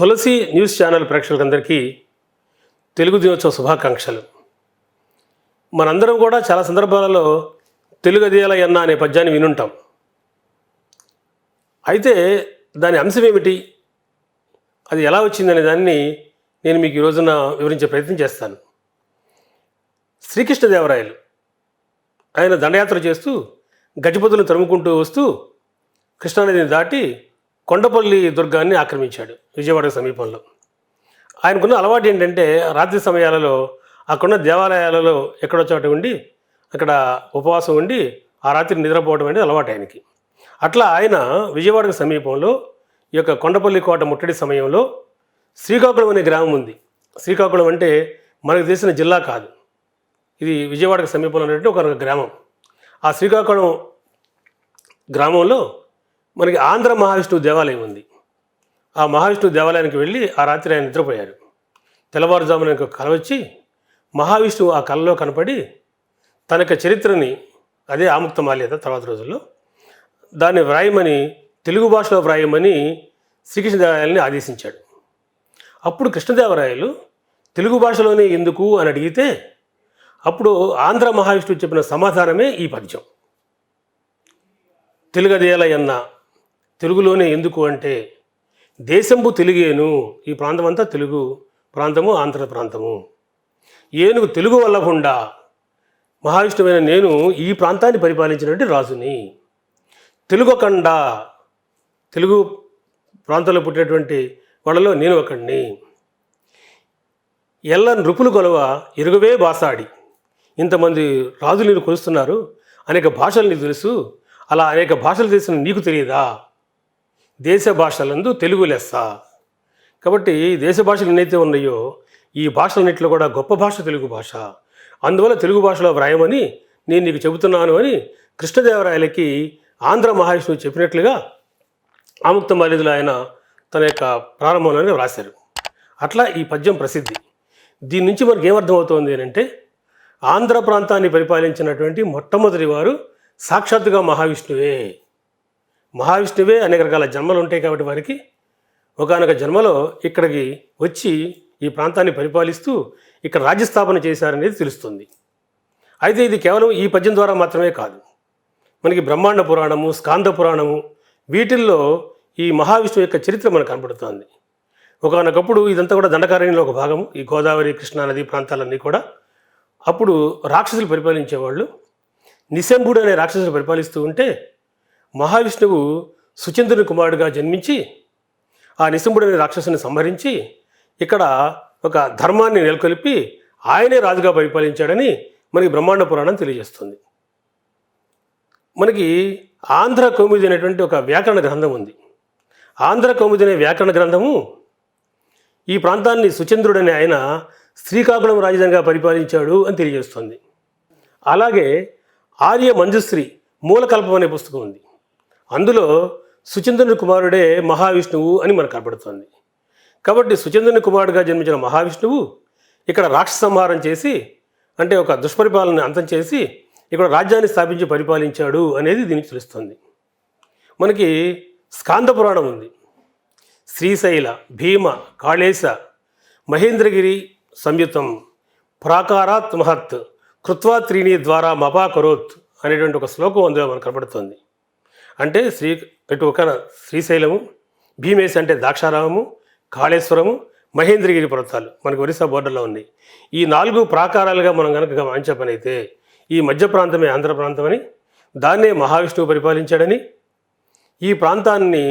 తులసి news channel ప్రేక్షకులందరికీ తెలుగు దినోత్సవ శుభాకాంక్షలు. మనందరం కూడా చాలా సందర్భాలలో తెలుగు అన్న అనే పద్యాన్ని వినుంటాం. అయితే దాని అంశం ఏమిటి? అది ఎలా వచ్చిందనే దాన్ని నేను మీకు ఈ రోజున వివరించే ప్రయత్నం చేస్తాను. శ్రీకృష్ణదేవరాయలు ఆయన దండయాత్ర చేస్తూ గజపతులను తరుముకుంటూ వస్తూ కృష్ణానదిని దాటి కొండపల్లి దుర్గాన్ని ఆక్రమించాడు విజయవాడ సమీపంలో. ఆయనకున్న అలవాటు ఏంటంటే రాత్రి సమయాలలో అక్కడున్న దేవాలయాలలో ఎక్కడో చోట ఉండి అక్కడ ఉపవాసం ఉండి ఆ రాత్రి నిద్రపోవడం అనేది అలవాటు ఆయనకి. అట్లా ఆయన విజయవాడకు సమీపంలో ఈ యొక్క కొండపల్లి కోట ముట్టడి సమయంలో శ్రీకాకుళం అనే గ్రామం ఉంది. శ్రీకాకుళం అంటే మనకు తెలిసిన జిల్లా కాదు. ఇది విజయవాడకు సమీపంలో ఉన్నటువంటి ఒక గ్రామం. ఆ శ్రీకాకుళం గ్రామంలో మనకి ఆంధ్ర మహావిష్ణువు దేవాలయం ఉంది. ఆ మహావిష్ణువు దేవాలయానికి వెళ్ళి ఆ రాత్రి ఆయన నిద్రపోయారు. తెల్లవారుజామున ఒక కల వచ్చి మహావిష్ణువు ఆ కళలో కనపడి తన యొక్క చరిత్రని అదే ఆముక్త మాల్యత తర్వాత రోజుల్లో దాన్ని వ్రాయమని తెలుగు భాషలో వ్రాయమని శ్రీకృష్ణదేవరాయల్ని ఆదేశించాడు. అప్పుడు కృష్ణదేవరాయలు తెలుగు భాషలోనే ఎందుకు అని అడిగితే అప్పుడు ఆంధ్ర మహావిష్ణువు చెప్పిన సమాధానమే ఈ పద్యం. తెలుగదేలయన్న తెలుగులోనే ఎందుకు అంటే దేశంబు తెలుగేను ఈ ప్రాంతం అంతా తెలుగు ప్రాంతము ఆంధ్ర ప్రాంతము. ఏనుగు తెలుగు వల్లకుండా మహావిష్ణువైన నేను ఈ ప్రాంతాన్ని పరిపాలించినటువంటి రాజుని. తెలుగు కండ తెలుగు ప్రాంతంలో పుట్టినటువంటి వాళ్ళలో నేను ఒకడిని ఎల్ల నృపులు కొలవ ఇరుగవే బాసాడి. ఇంతమంది రాజులు నేను కొలుస్తున్నారు అనేక భాషలు నీకు తెలుసు అలా అనేక భాషలు తెలిసిన నీకు తెలియదా? దేశ భాషలందు తెలుగు లెస్స. కాబట్టి దేశ భాషలు ఎన్నైతే ఉన్నాయో ఈ భాషలన్నింటిలో కూడా గొప్ప భాష తెలుగు భాష. అందువల్ల తెలుగు భాషలో వ్రాయమని నేను నీకు చెబుతున్నాను అని కృష్ణదేవరాయలకి ఆంధ్ర మహావిష్ణువు చెప్పినట్లుగా ఆముక్త మాలిదులు ఆయన తన యొక్క ప్రారంభంలోనే వ్రాశారు. అట్లా ఈ పద్యం ప్రసిద్ధి. దీని నుంచి మనకి ఏమర్థమవుతోంది అంటే ఆంధ్ర ప్రాంతాన్ని పరిపాలించినటువంటి మొట్టమొదటి వారు సాక్షాత్తుగా మహావిష్ణువే. మహావిష్ణువే అనేక రకాల జన్మలు ఉంటాయి కాబట్టి వారికి ఒకనొక జన్మలో ఇక్కడికి వచ్చి ఈ ప్రాంతాన్ని పరిపాలిస్తూ ఇక్కడ రాజ్యస్థాపన చేశారనేది తెలుస్తుంది. అయితే ఇది కేవలం ఈ పద్యం ద్వారా మాత్రమే కాదు. మనకి బ్రహ్మాండ పురాణము స్కాంద పురాణము వీటిల్లో ఈ మహావిష్ణువు యొక్క చరిత్ర మనకు కనబడుతోంది ఒకనొకప్పుడు ఇదంతా కూడా దండకారణ్యంలో ఒక భాగము. ఈ గోదావరి కృష్ణా నది ప్రాంతాలన్నీ కూడా అప్పుడు రాక్షసులు పరిపాలించేవాళ్ళు. నిశంభుడు అనే రాక్షసులు పరిపాలిస్తూ ఉంటే మహావిష్ణువు సుచంద్రుని కుమారుడిగా జన్మించి ఆ నిశంభుడు రాక్షసుని సంహరించి ఇక్కడ ఒక ధర్మాన్ని నెలకొల్పి ఆయనే రాజుగా పరిపాలించాడని మనకి బ్రహ్మాండ పురాణం తెలియజేస్తుంది. మనకి ఆంధ్ర కౌముది అనేటువంటి ఒక వ్యాకరణ గ్రంథం ఉంది. ఆంధ్ర కౌముది అనే వ్యాకరణ గ్రంథము ఈ ప్రాంతాన్ని సుచంద్రుడని ఆయన శ్రీకాకుళం రాజధానిగా పరిపాలించాడు అని తెలియజేస్తుంది. అలాగే ఆర్య మంజుశ్రీ మూలకల్పం అనే పుస్తకం ఉంది. అందులో సుచంద్రుని కుమారుడే మహావిష్ణువు అని మనకు కనబడుతోంది కాబట్టి సుచంద్రుని కుమారుడిగా జన్మించిన మహావిష్ణువు ఇక్కడ రాక్షస సంహారం చేసి అంటే ఒక దుష్పరిపాలన అంతం చేసి ఇక్కడ రాజ్యాన్ని స్థాపించి పరిపాలించాడు అనేది దీనికి తెలుస్తుంది. మనకి స్కాంద పురాణం ఉంది. శ్రీశైల భీమ కాళేశ మహేంద్రగిరి సంయుతం ప్రాకారాత్ మహత్ కృత్వా త్రీణి ద్వారా మపా కరోత్ అనేటువంటి ఒక శ్లోకం అందులో మనకు కనపడుతుంది. అంటే శ్రీ ఇటు ఒక శ్రీశైలము భీమేశ్ అంటే దాక్షారామము కాళేశ్వరము మహేంద్రగిరి పర్వతాలు మనకు ఒరిస్సా బోర్డర్లో ఉన్నాయి. ఈ నాలుగు ప్రాకారాలుగా మనం కనుక గమనించపనైతే ఈ మధ్య ప్రాంతమే ఆంధ్ర ప్రాంతం అని దాన్నే మహావిష్ణువు పరిపాలించాడని ఈ ప్రాంతాన్ని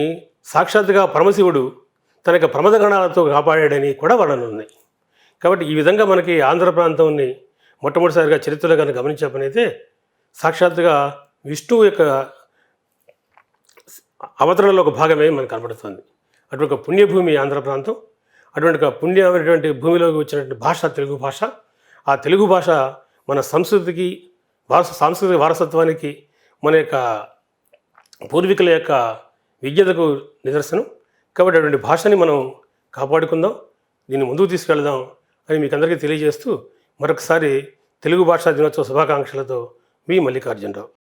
సాక్షాత్తుగా పరమశివుడు తన యొక్క ప్రమద గణాలతో కాపాడాడని కూడా వర్ణన ఉన్నాయి. కాబట్టి ఈ విధంగా మనకి ఆంధ్ర ప్రాంతాన్ని మొట్టమొదటిసారిగా చరిత్రలో కనుక గమనించపనైతే సాక్షాత్గా సాక్షాత్తుగా విష్ణువు యొక్క అవతరణలో ఒక భాగమే మనకు కనబడుతుంది అటువంటి ఒక పుణ్యభూమి ఆంధ్ర ప్రాంతం అటువంటి ఒక పుణ్యమైనటువంటి భూమిలోకి వచ్చినటువంటి భాష తెలుగు భాష. ఆ తెలుగు భాష మన సంస్కృతికి వారస సాంస్కృతిక వారసత్వానికి మన యొక్క పూర్వీకుల యొక్క విజ్ఞతకు నిదర్శనం. కాబట్టి అటువంటి భాషని మనం కాపాడుకుందాం దీన్ని ముందుకు తీసుకెళ్దాం అని మీకు అందరికీ తెలియజేస్తూ మరొకసారి తెలుగు భాషా దినోత్సవ శుభాకాంక్షలతో మీ మల్లికార్జునరావు.